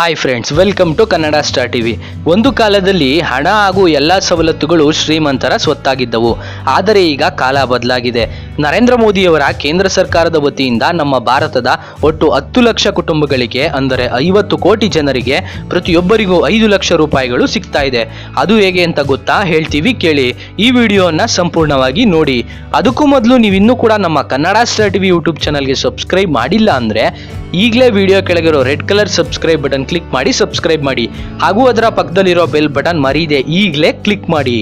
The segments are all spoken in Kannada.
Hi friends welcome to Kannada star TV ಒಂದು ಕಾಲದಲ್ಲಿ ಹಣ ಹಾಗೂ ಎಲ್ಲ ಸವಲತ್ತುಗಳು ಶ್ರೀಮಂತರ ಸ್ವತ್ತಾಗಿದ್ದವು. ಆದರೆ ಈಗ ಕಾಲ ಬದಲಾಗಿದೆ. ನರೇಂದ್ರ ಮೋದಿಯವರ ಕೇಂದ್ರ ಸರ್ಕಾರದ ವತಿಯಿಂದ ನಮ್ಮ ಭಾರತದ ಒಟ್ಟು ಹತ್ತು ಲಕ್ಷ ಕುಟುಂಬಗಳಿಗೆ, ಅಂದರೆ ಐವತ್ತು ಕೋಟಿ ಜನರಿಗೆ ಪ್ರತಿಯೊಬ್ಬರಿಗೂ ಐದು ಲಕ್ಷ ರೂಪಾಯಿಗಳು ಸಿಗ್ತಾ ಇದೆ. ಅದು ಹೇಗೆ ಅಂತ ಗೊತ್ತಾ ಹೇಳ್ತೀವಿ ಕೇಳಿ. ಈ ವಿಡಿಯೋನ ಸಂಪೂರ್ಣವಾಗಿ ನೋಡಿ. ಅದಕ್ಕೂ ಮೊದಲು ನೀವಿನ್ನೂ ಕೂಡ ನಮ್ಮ ಕನ್ನಡ ಸ್ಟಾರ್ ಟಿವಿ ಯೂಟ್ಯೂಬ್ ಚಾನಲ್ಗೆ ಸಬ್ಸ್ಕ್ರೈಬ್ ಮಾಡಿಲ್ಲ ಅಂದರೆ ಈಗಲೇ video ಕೆಳಗಿರೋ red colour subscribe button click ಮಾಡಿ ಸಬ್ಸ್ಕ್ರೈಬ್ ಮಾಡಿ. ಹಾಗೂ ಅದರ ಪಕ್ಕದಲ್ಲಿರೋ ಬೆಲ್ ಬಟನ್ ಮರೀದೆ ಈಗಲೇ ಕ್ಲಿಕ್ ಮಾಡಿ.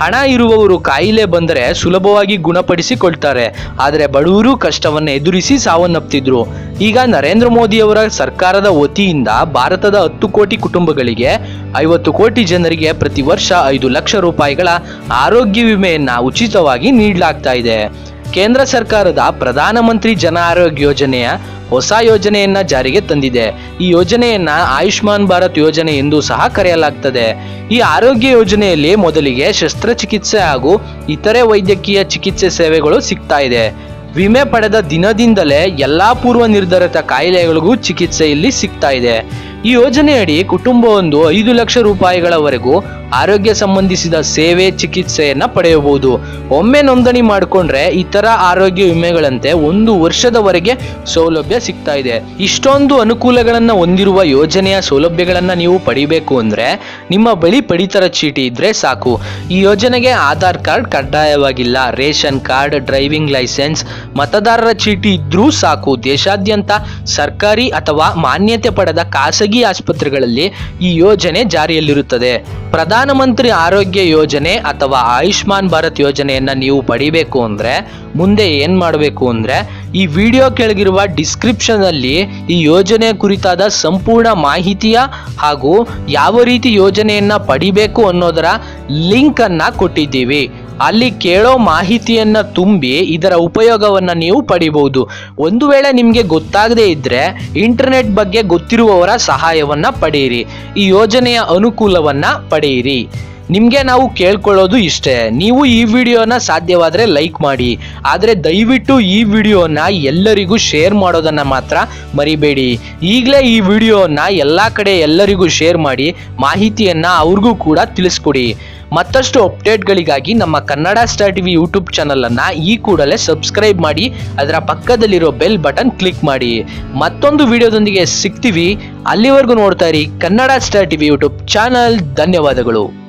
ಹಣ ಇರುವವರು ಕಾಯಿಲೆ ಬಂದರೆ ಸುಲಭವಾಗಿ ಗುಣಪಡಿಸಿಕೊಳ್ತಾರೆ. ಆದರೆ ಬಡವರು ಕಷ್ಟವನ್ನು ಎದುರಿಸಿ ಸಾವನ್ನಪ್ತಿದ್ರು. ಈಗ ನರೇಂದ್ರ ಮೋದಿಯವರ ಸರ್ಕಾರದ ವತಿಯಿಂದ ಭಾರತದ ಹತ್ತು ಕೋಟಿ ಕುಟುಂಬಗಳಿಗೆ ಐವತ್ತು ಕೋಟಿ ಜನರಿಗೆ ಪ್ರತಿ ವರ್ಷ ಐದು ಲಕ್ಷ ರೂಪಾಯಿಗಳ ಆರೋಗ್ಯ ವಿಮೆಯನ್ನು ಉಚಿತವಾಗಿ ನೀಡಲಾಗ್ತಾ ಇದೆ. ಕೇಂದ್ರ ಸರ್ಕಾರದ ಪ್ರಧಾನಮಂತ್ರಿ ಜನ ಆರೋಗ್ಯ ಯೋಜನೆಯ ಹೊಸ ಯೋಜನೆಯನ್ನ ಜಾರಿಗೆ ತಂದಿದೆ. ಈ ಯೋಜನೆಯನ್ನ ಆಯುಷ್ಮಾನ್ ಭಾರತ್ ಯೋಜನೆ ಎಂದು ಸಹ ಕರೆಯಲಾಗ್ತದೆ. ಈ ಆರೋಗ್ಯ ಯೋಜನೆಯಲ್ಲಿ ಮೊದಲಿಗೆ ಶಸ್ತ್ರಚಿಕಿತ್ಸೆ ಹಾಗೂ ಇತರೆ ವೈದ್ಯಕೀಯ ಚಿಕಿತ್ಸೆ ಸೇವೆಗಳು ಸಿಗ್ತಾ ಇದೆ. ವಿಮೆ ಪಡೆದ ದಿನದಿಂದಲೇ ಎಲ್ಲಾ ಪೂರ್ವ ನಿರ್ಧರಿತ ಕಾಯಿಲೆಗಳಿಗೂ ಚಿಕಿತ್ಸೆ ಇಲ್ಲಿ ಸಿಗ್ತಾ ಇದೆ. ಈ ಯೋಜನೆಯಡಿ ಕುಟುಂಬವೊಂದು ಐದು ಲಕ್ಷ ರೂಪಾಯಿಗಳವರೆಗೂ ಆರೋಗ್ಯ ಸಂಬಂಧಿಸಿದ ಸೇವೆ, ಚಿಕಿತ್ಸೆಯನ್ನ ಪಡೆಯಬಹುದು. ಒಮ್ಮೆ ನೋಂದಣಿ ಮಾಡಿಕೊಂಡ್ರೆ ಇತರ ಆರೋಗ್ಯ ವಿಮೆಗಳಂತೆ ಒಂದು ವರ್ಷದವರೆಗೆ ಸೌಲಭ್ಯ ಸಿಗ್ತಾ ಇದೆ. ಇಷ್ಟೊಂದು ಅನುಕೂಲಗಳನ್ನ ಹೊಂದಿರುವ ಯೋಜನೆಯ ಸೌಲಭ್ಯಗಳನ್ನ ನೀವು ಪಡಿಬೇಕು ಅಂದ್ರೆ ನಿಮ್ಮ ಬಳಿ ಪಡಿತರ ಚೀಟಿ ಇದ್ರೆ ಸಾಕು. ಈ ಯೋಜನೆಗೆ ಆಧಾರ್ ಕಾರ್ಡ್ ಕಡ್ಡಾಯವಾಗಿಲ್ಲ. ರೇಷನ್ ಕಾರ್ಡ್, ಡ್ರೈವಿಂಗ್ ಲೈಸೆನ್ಸ್, ಮತದಾರರ ಚೀಟಿ ಇದ್ರೂ ಸಾಕು. ದೇಶಾದ್ಯಂತ ಸರ್ಕಾರಿ ಅಥವಾ ಮಾನ್ಯತೆ ಪಡೆದ ಖಾಸಗಿ ಆಸ್ಪತ್ರೆಗಳಲ್ಲಿ ಈ ಯೋಜನೆ ಜಾರಿಯಲ್ಲಿರುತ್ತದೆ. ಪ್ರಧಾನಮಂತ್ರಿ ಆರೋಗ್ಯ ಯೋಜನೆ ಅಥವಾ ಆಯುಷ್ಮಾನ್ ಭಾರತ್ ಯೋಜನೆಯನ್ನ ನೀವು ಪಡಿಬೇಕು ಅಂದ್ರೆ, ಮುಂದೆ ಏನು ಮಾಡಬೇಕು ಅಂದ್ರೆ, ಈ ವಿಡಿಯೋ ಕೆಳಗಿರುವ ಡಿಸ್ಕ್ರಿಪ್ಷನ್ ಅಲ್ಲಿ ಈ ಯೋಜನೆ ಕುರಿತಾದ ಸಂಪೂರ್ಣ ಮಾಹಿತಿಯ ಹಾಗೂ ಯಾವ ರೀತಿ ಯೋಜನೆಯನ್ನ ಪಡಿಬೇಕು ಅನ್ನೋದರ ಲಿಂಕ್ ಅನ್ನ ಕೊಟ್ಟಿದ್ದೀವಿ. ಅಲ್ಲಿ ಕೇಳೋ ಮಾಹಿತಿಯನ್ನ ತುಂಬಿ ಇದರ ಉಪಯೋಗವನ್ನ ನೀವು ಪಡಿಬಹುದು. ಒಂದು ವೇಳೆ ನಿಮಗೆ ಗೊತ್ತಾಗದೇ ಇದ್ದರೆ ಇಂಟರ್ನೆಟ್ ಬಗ್ಗೆ ಗೊತ್ತಿರುವವರ ಸಹಾಯವನ್ನ ಪಡೆಯಿರಿ ಈ ಯೋಜನೆಯ ಅನುಕೂಲವನ್ನ ಪಡೆಯಿರಿ ನಿಮಗೆ ನಾವು ಕೇಳ್ಕೊಳ್ಳೋದು ಇಷ್ಟೇ. ನೀವು ಈ ವಿಡಿಯೋನ ಸಾಧ್ಯವಾದರೆ ಲೈಕ್ ಮಾಡಿ. ಆದರೆ ದಯವಿಟ್ಟು ಈ ವಿಡಿಯೋನ ಎಲ್ಲರಿಗೂ ಶೇರ್ ಮಾಡೋದನ್ನು ಮಾತ್ರ ಮರಿಬೇಡಿ. ಈಗಲೇ ಈ ವಿಡಿಯೋನ ಎಲ್ಲ ಕಡೆ ಎಲ್ಲರಿಗೂ ಶೇರ್ ಮಾಡಿ ಮಾಹಿತಿಯನ್ನು ಅವ್ರಿಗೂ ಕೂಡ ತಿಳಿಸ್ಕೊಡಿ. ಮತ್ತಷ್ಟು ಅಪ್ಡೇಟ್ಗಳಿಗಾಗಿ ನಮ್ಮ ಕನ್ನಡ ಸ್ಟಾರ್ ಟಿವಿ ಯೂಟ್ಯೂಬ್ ಚಾನಲನ್ನು ಈ ಕೂಡಲೇ ಸಬ್ಸ್ಕ್ರೈಬ್ ಮಾಡಿ, ಅದರ ಪಕ್ಕದಲ್ಲಿರೋ ಬೆಲ್ ಬಟನ್ ಕ್ಲಿಕ್ ಮಾಡಿ. ಮತ್ತೊಂದು ವಿಡಿಯೋದೊಂದಿಗೆ ಸಿಗ್ತೀವಿ. ಅಲ್ಲಿವರೆಗೂ ನೋಡ್ತಾ ಇರಿ Kannada star TV YouTube channel. ಧನ್ಯವಾದಗಳು.